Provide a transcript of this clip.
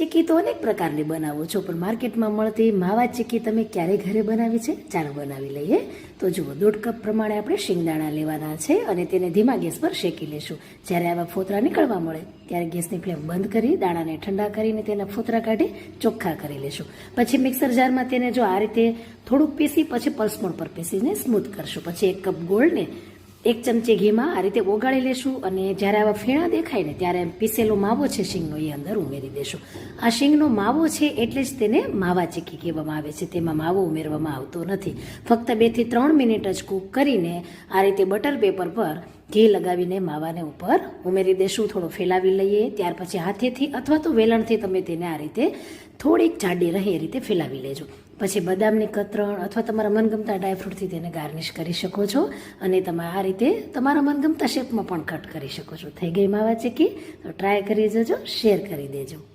ચીક્કી તો અનેક પ્રકારની બનાવો છો, પણ માર્કેટમાં મળતી માવા ચીકી તમે ક્યારે ઘરે બનાવી છે? ચાલો બનાવી લઈએ. તો જુઓ, દોઢ કપ પ્રમાણે આપણે શિંગદાણા લેવાના છે અને તેને ધીમા ગેસ પર શેકી લેશું. જ્યારે આવા ફોતરા નીકળવા મળે, ત્યારે ગેસની ફ્લેમ બંધ કરી દાણાને ઠંડા કરીને તેના ફોતરા કાઢી ચોખ્ખા કરી લેશું. પછી મિક્સર જારમાં તેને જો આ રીતે થોડુંક પીસી, પછી પલસમણ પર પીસીને સ્મૂથ કરશું. પછી એક કપ ગોળને એક ચમચી ઘીમાં આ રીતે ઓગાળી લેશું અને જ્યારે આવા ફેણા દેખાય ને ત્યારે પીસેલો માવો છે શીંગનો, એ અંદર ઉમેરી દેશું. આ શીંગનો માવો છે એટલે જ તેને માવા ચીકી કહેવામાં આવે છે. તેમાં માવો ઉમેરવામાં આવતો નથી. ફક્ત બેથી ત્રણ મિનિટ જ કૂક કરીને આ રીતે બટર પેપર પર ઘી લગાવીને માવાને ઉપર ઉમેરી દેશું, થોડો ફેલાવી લઈએ, ત્યાર પછી હાથેથી અથવા તો વેલણથી તમે તેને આ રીતે થોડીક જાડી રહે એ રીતે ફેલાવી લેજો. પછી બદામની કતરણ અથવા તમારા મનગમતા ડ્રાયફ્રૂટથી તેને ગાર્નિશ કરી શકો છો અને તમે આ રીતે તમારા મનગમતા શેપમાં પણ કટ કરી શકો છો. થઈ ગઈ માવા ચીકી? તો ટ્રાય કરી જજો શેર કરી દેજો.